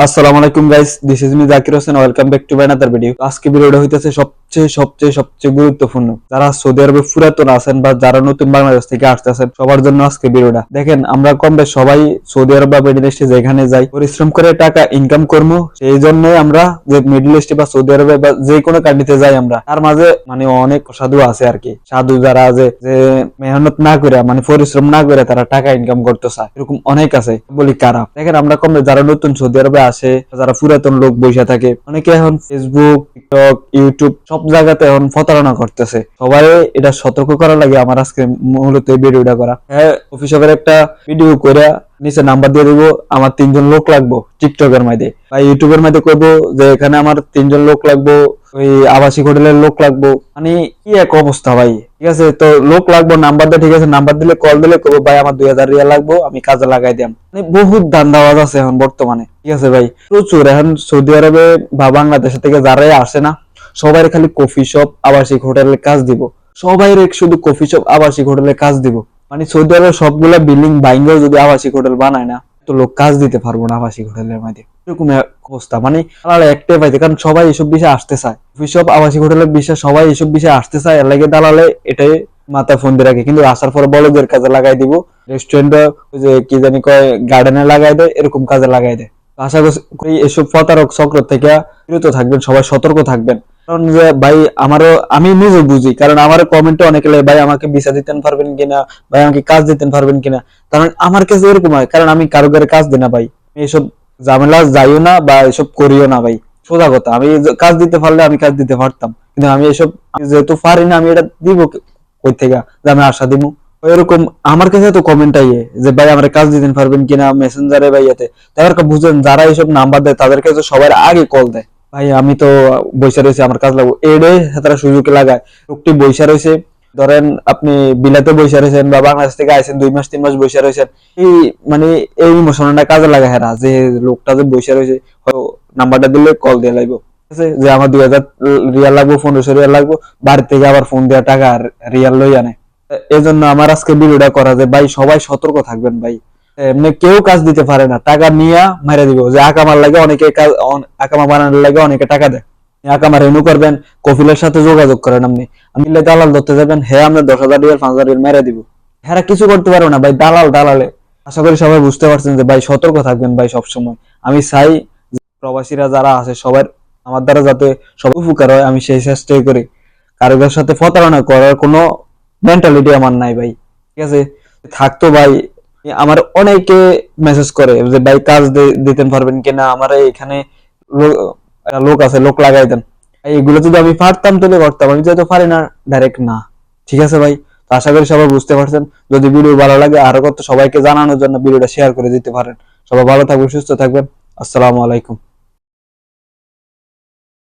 আসসালামু আলাইকুম guys this is me Zakir Hossain welcome back to my another video আজকে ভিডিওটা হইতেছে সবচেয়ে সবচেয়ে সবচেয়ে গুরুত্বপূর্ণ। যারা সৌদি আরবে পুরাতন আছেন বা যারা নতুন বাংলাদেশ থেকে আসতেছেন, সবার জন্য আজকে ভিডিওটা। দেখেন, আমরা কম সবাই সৌদি আরব বা মিডল ইস্টে যেখানে যাই, পরিশ্রম করে টাকা ইনকাম করব, সেই জন্যই আমরা যে মিডল ইস্টে বা সৌদি আরবে বা যে কোনো কান্ট্রিতে যাই আমরা, তার মাঝে মানে অনেক সাধু আছে আর কি। সাধু যারা আছে, যে মেহনত না করে মানে পরিশ্রম না করে তারা টাকা ইনকাম করতে চায় এরকম অনেক আছে, বলি কারা দেখেন, আমরা কম যারা নতুন সৌদি আরবে আসে, যারা পুরাতন লোক বসে থাকে, অনেকে এখন ফেসবুক টিকটক ইউটিউব সব জায়গাতে এখন প্রতারণা করতেছে। সবাই এটা সতর্ক করা লাগে আমার আজকে মূলত এই ভিডিওটা করা। হ্যাঁ অফিসের একটা ভিডিও করে নিচে নাম্বার দিয়ে দেবো, আমার তিনজন লোক লাগবো টিকটকের মধ্যে বা ইউটিউবের মধ্যে করব যে এখানে আমার তিনজন লোক লাগবো, ওই আবাসিক হোটেলের লোক লাগবো। মানে কি এক অবস্থা ভাই? ঠিক আছে, তো লোক লাগবো নাম্বার দিয়ে ঠিক আছে নাম্বার দিলে কল দিলে করব ভাই, আমার দুই হাজার রিয়া লাগবো, আমি কাজে লাগাই দিলাম মানে বহুত ধান্দাবাজ আছে এখন বর্তমানে। ঠিক আছে ভাই, প্রচুর। এখন সৌদি আরবে বা বাংলাদেশ থেকে যারাই আসে না সবাই খালি কফি শপ আবাসিক হোটেলের কাজ দিব। সবাই শুধু কফি শপ আবাসিক হোটেলের কাজ দিব। মানে সৌদি আরবে সবগুলা বিল্ডিং বাইঙ্গেও যদি আবাসিক হোটেল বানায় না, তো লোক কাজ দিতে পারব না আবাসিক হোটেলের মধ্যে। এরকম অবস্থা। মানে দালাল একটাই পাইতে, কারণ সবাই এসব বিষয়ে আসতে চায়। সব আবাসিক হোটেলের বিষয়ে সবাই এসব বিষয়ে আসতে চায়। এর লাগে দালালে এটাই মাথায় ফোন দিয়ে রাখে। কিন্তু আসার পরে বড়দের কাজে লাগাই দিব। রেস্টুরেন্ট যে কি জানি কয় গার্ডেনে লাগাই দেয়, এরকম কাজে লাগাই দেয়। আশা করি এসব প্রতারক চক্র থেকে বিরত থাকবেন, সবাই সতর্ক থাকবেন। কারণ যে ভাই আমারও, আমি নিজে বুঝি, কারণ আমার কমেন্টে অনেকে ভাই আমাকে ভিসা দিতেন পারবেন কিনা, ভাই আমাকে কাজ দিতেন পারবেন কিনা। কারণ আমার কাছে এরকম হয়, কারণ আমি কারও কারও কাজ দিই না ভাই। এসব ঝামেলা যাইও না বা এসব করিও না ভাই, সোজা কথা। আমি কাজ দিতে পারলে আমি কাজ দিতে পারতাম, কিন্তু আমি এসব যেহেতু পারি না, আমি এটা দিব কই থেকে, যে আমি আশা দিব এরকম আমার কাছে তো কমেন্ট আইয়ে যে ভাই আমার কাজ দিতে পারবেন কিনা মেসেঞ্জারে ভাই ইয়েতে, তাদেরকে বুঝেন, যারা এইসব নাম্বার দেয় তাদের কাছে সবার আগে কল দেয়। ভাই, আমি তো বৈশা রয়েছে, আমার কাজ লাগবো। এডে তারা সুযোগে লাগায়? লোকটি বৈশা রয়েছে। ধরেন, আপনি বিলাতে বৈশা রয়েছেন বা বাংলাদেশ থেকে আইছেন, দুই মাস, তিন মাস বৈশা রয়েছেন। এই মানে এই ইমোশনটা কাজে লাগা হেরা, যে লোকটা যে বৈশা রয়েছে নাম্বারটা দিলে কল দিয়ে লাগবে যে আমার দুই হাজার রিয়াল লাগবো, পনেরোশো রিয়াল লাগবো, বাড়ি থেকে আবার ফোন দেওয়া টাকা রিয়াল লই আনে। এই জন্য আমার আজকে ভিডিওটা করা যে, ভাই, সবাই সতর্ক থাকবেন, ভাই। এমনি কেউ কাজ দিতে পারে না। টাকা নিয়ে মেরে দিব। যে আকামার লাগে অনেকে কাজ আকামা বানানোর লাগে অনেকে টাকা দেয়। আকামা রেনু করবেন, কফিলের সাথে যোগাযোগ করেন আপনি। আমি দালাল ধরতে যাবেন হ্যাঁ আমরা দশ হাজার পাঁচ হাজার মেরে দিব। হ্যাঁ কিছু করতে পারব না ভাই, দালাল দালালে। আশা করি সবাই বুঝতে পারছেন যে ভাই সতর্ক থাকবেন ভাই সবসময়। আমি চাই প্রবাসীরা যারা আছে, সবার আমার দ্বারা যাতে সব উপকার হয়, আমি সেই চেষ্টাই করি। কারোর সাথে প্রতারণা করার কোনো মেন্টালিটি আমার নাই ভাই। ঠিক আছে? থাকতো ভাই আমার অনেকে মেসেজ করে যে, ভাই, কাজ দিতে পারবেন কিনা আমার এখানে লোক আছে, লোক লাগাই দেন এইগুলো যদি আমি পারতাম তাহলে করতাম, আমি যেহেতু পারি না ডাইরেক্ট না। ঠিক আছে ভাই? তো আশা করি সবাই বুঝতে পারছেন। যদি ভিডিও ভালো লাগে, আরও কত সবাইকে জানানোর জন্য ভিডিওটা শেয়ার করে দিতে পারেন। সবাই ভালো থাকবেন, সুস্থ থাকবেন। আসসালামু আলাইকুম।